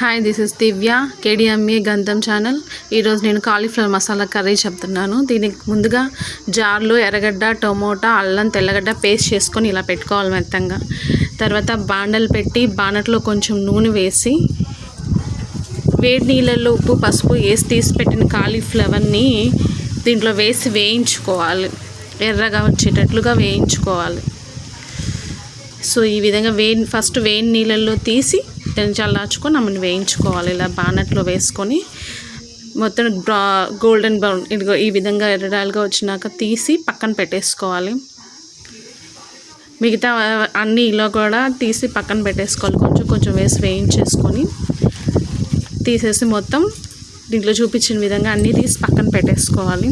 Hi this is Divya KDMA Gandham channel ఈరోజు నేను cauliflower masala curry చెప్తున్నాను. దీనికి ముందుగా జార్లో ఎర్రగడ్డ టొమోటా అల్లం తెల్లగడ్డ పేస్ట్ చేసుకొని ఇలా పెట్టుకోవాలి మెత్తంగా. తర్వాత బాండలు పెట్టి బాణట్లో కొంచెం నూనె వేసి వేడి నీళ్ళల్లో ఉప్పు పసుపు వేసి తీసి పెట్టిన కాలీఫ్లవర్ని దీంట్లో వేసి వేయించుకోవాలి. ఎర్రగా వచ్చేటట్లుగా వేయించుకోవాలి. సో ఈ విధంగా వేడి ఫస్ట్ వేడి నీళ్ళల్లో తీసి దాన్ని చల్లార్చుకొని ఆమెను వేయించుకోవాలి. ఇలా బానట్లో వేసుకొని మొత్తం బ్రా గోల్డెన్ బ్రౌన్ ఇదిగో ఈ విధంగా ఎర్రడాలుగా వచ్చినాక తీసి పక్కన పెట్టేసుకోవాలి. మిగతా అన్నీ ఇలా కూడా తీసి పక్కన పెట్టేసుకోవాలి. కొంచెం కొంచెం వేసి వేయించేసుకొని తీసేసి మొత్తం దీంట్లో చూపించిన విధంగా అన్నీ తీసి పక్కన పెట్టేసుకోవాలి.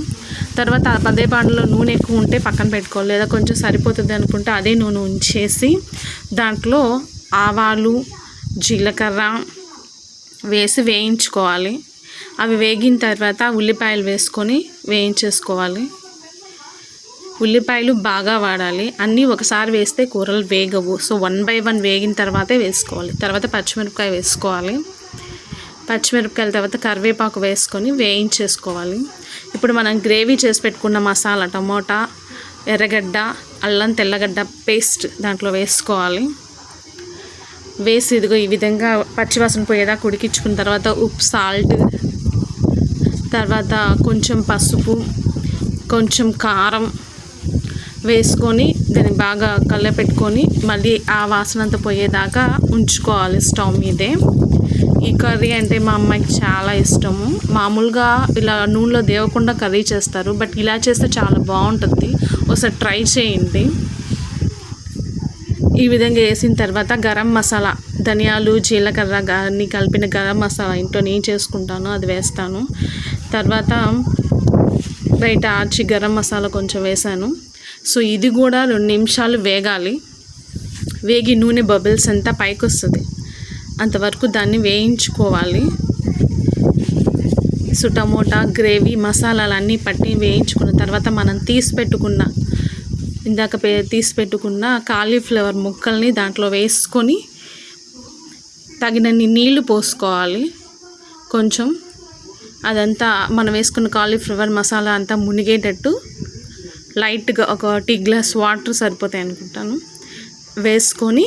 తర్వాత అదే బాండలో నూనె ఎక్కువ ఉంటే పక్కన పెట్టుకోవాలి. లేదా కొంచెం సరిపోతుంది అనుకుంటే అదే నూనె ఉంచేసి దాంట్లో ఆవాలు జీలకర్ర వేసి వేయించుకోవాలి. అవి వేగిన తర్వాత ఉల్లిపాయలు వేసుకొని వేయించేసుకోవాలి. ఉల్లిపాయలు బాగా వాడాలి. అన్నీ ఒకసారి వేస్తే కూరలు వేగవు. సో వన్ బై వన్ వేగిన తర్వాతే వేసుకోవాలి. తర్వాత పచ్చిమిరపకాయ వేసుకోవాలి. పచ్చిమిరపకాయల తర్వాత కరివేపాకు వేసుకొని వేయించేసుకోవాలి. ఇప్పుడు మనం గ్రేవీ చేసి పెట్టుకున్న మసాలా టమోటా ఎర్రగడ్డ అల్లం తెల్లగడ్డ పేస్ట్ దాంట్లో వేసుకోవాలి. వేసి ఇదిగో ఈ విధంగా పచ్చివాసన పోయేదాకా ఉడికించుకున్న తర్వాత ఉప్పు సాల్ట్ తర్వాత కొంచెం పసుపు కొంచెం కారం వేసుకొని దాన్ని బాగా కళ్ళపెట్టుకొని మళ్ళీ ఆ వాసన అంతా పోయేదాకా ఉంచుకోవాలి స్టవ్ మీదే. ఈ కర్రీ అంటే మా అమ్మాయికి చాలా ఇష్టము. మామూలుగా ఇలా నూనెలో దేవకుండా కర్రీ చేస్తారు బట్ ఇలా చేస్తే చాలా బాగుంటుంది. ఒకసారి ట్రై చేయండి. ఈ విధంగా వేసిన తర్వాత గరం మసాలా ధనియాలు జీలకర్ర అన్ని కలిపిన గరం మసాలా ఇంట్లో నేను చేసుకుంటాను అది వేస్తాను. తర్వాత బయట ఆర్చి గరం మసాలా కొంచెం వేసాను. సో ఇది కూడా రెండు నిమిషాలు వేగాలి. వేగి నూనె బబుల్స్ అంతా పైకి వస్తుంది అంతవరకు దాన్ని వేయించుకోవాలి. సో టమోటా గ్రేవీ మసాలాలు అన్నీ పట్టి వేయించుకున్న తర్వాత మనం తీసి పెట్టుకున్న ఇందాక పే తీసి పెట్టుకున్న కాలీఫ్లవర్ ముక్కల్ని దాంట్లో వేసుకొని తగినన్ని నీళ్ళు పోసుకోవాలి. కొంచెం అదంతా మనం వేసుకున్న కాలీఫ్లవర్ మసాలా అంతా మునిగేటట్టు లైట్గా ఒక టీ గ్లాస్ వాటర్ సరిపోతాయి అనుకుంటాను. వేసుకొని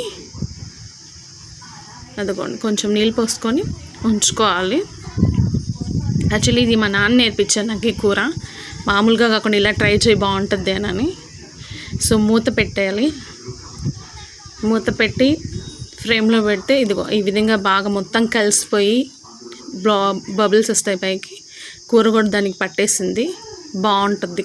అదిగోండి కొంచెం నీళ్ళు పోసుకొని ఉంచుకోవాలి. యాక్చువల్లీ ఇది మా నాన్న నేర్పించాను నాకు ఈ కూర. మామూలుగా కాకుండా ఇలా ట్రై చేయి బాగుంటుంది అని. సో మూత పెట్టేయాలి. మూత పెట్టి ఫ్రేమ్లో పెడితే ఇదిగో ఈ విధంగా బాగా మొత్తం కలిసిపోయి బబుల్స్ వస్తాయి పైకి. కూర కూడా దానికి పట్టేసింది. బాగుంటుంది